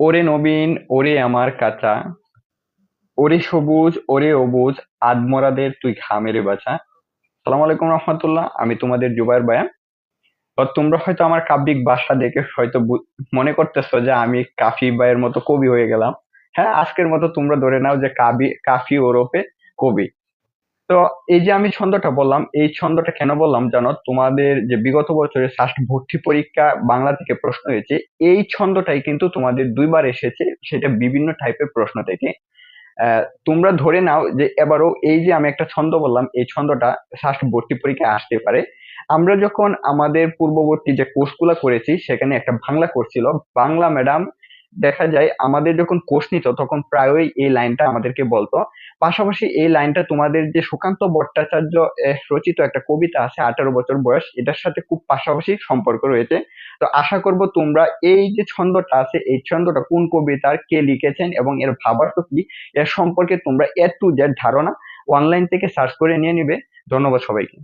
ওরে নবীন, ওরে আমার কাঁচা। ওরে সবুজ, ওরে অবুজ আদমরাদের তুই ঘামেরে বাঁচা সালাম আলাইকুম রহমতুল্লাহ, আমি তোমাদের জুবাইর বায়ান তো তোমরা হয়তো আমার কাব্যিক বাসা দেখে হয়তো মনে করতেছো যে আমি কাফি ভাইয়ের মতো কবি হয়ে গেলাম। হ্যাঁ আজকের মতো তোমরা ধরে নাও যে কাবি কাফি ওরফে কবি। তো এই যে আমি ছন্দটা বললাম, এই ছন্দটা কেন বললাম জানো? তোমাদের যে বিগত বছরের ফার্স্ট ভর্তি পরীক্ষা বাংলা থেকে প্রশ্ন হয়েছে, এই ছন্দটাই কিন্তু তোমাদের দুইবার এসেছে, সেটা বিভিন্ন টাইপের প্রশ্ন থেকে। তোমরা ধরে নাও যে এবারও এই যে আমি একটা ছন্দ বললাম, এই ছন্দটা ফার্স্ট ভর্তি পরীক্ষায় আসতে পারে। আমরা যখন আমাদের পূর্ববর্তী যে কোর্সগুলো করেছি, সেখানে একটা বাংলা কোর্স ছিল, বাংলা ম্যাডাম দেখা যায় আমাদের যখন কোর্স নিত, তখন প্রায়ই এই লাইনটা আমাদেরকে বলতো। পাশাপাশি এই লাইনটা তোমাদের যে সুকান্ত ভট্টাচার্য রচিত একটা কবিতা আছে, আঠারো বছর বয়স, এটার সাথে খুব পাশাপাশি সম্পর্ক রয়েছে। তো আশা করব তোমরা এই যে ছন্দটা আছে, এই ছন্দটা কোন কবিতার, কে লিখেছেন এবং এর ভাবার্থ কি, এর সম্পর্কে তোমরা এ টু ধারণা অনলাইন থেকে সার্চ করে নিয়ে নিবে। ধন্যবাদ সবাইকে।